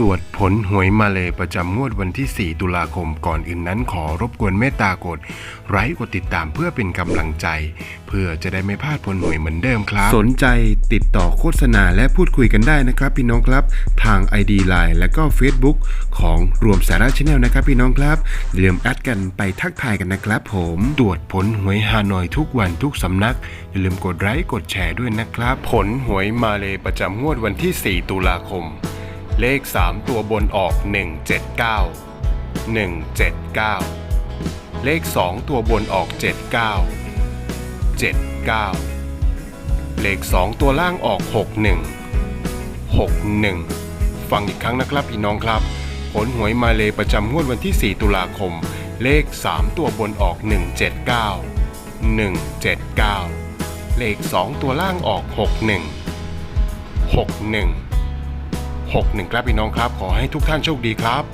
ตรวจผลหวยมาเลยประจำงวดวันที่ 4 ตุลาคมก่อนอื่นนั้นขอรบกวนเมตตากดไลค์กดติดตามเพื่อเป็นกำลังใจ เพื่อจะได้ไม่พลาดผลหวยเหมือนเดิมครับ สนใจติดต่อโฆษณาและพูดคุยกันได้นะครับ พี่น้องครับ ทาง ID Line และก็ Facebook ของรวมสาระชาแนลนะครับ พี่น้องครับอย่าลืมแอดกันไปทักทายกันนะครับผมตรวจผลหวยฮานอยทุกวันทุกสำนักอย่าลืมกดไลค์กดแชร์ด้วยนะครับ ผลหวยมาเลยประจำงวดวันที่ 4 ตุลาคม เลข 3 ตัวบนออก 179 179 เลข 2 ตัวบนออก 79 79 เลข 2 ตัวล่างออก 61 61 ฟังอีกครั้งนะครับพี่น้องครับ ผลหวยมาเลประจำงวดวันที่ 4 ตุลาคม เลข 3 ตัวบนออก 179 179 เลข 2 ตัวล่างออก 61 61 61 ครับพี่น้องครับ ขอให้ทุกท่านโชคดีครับ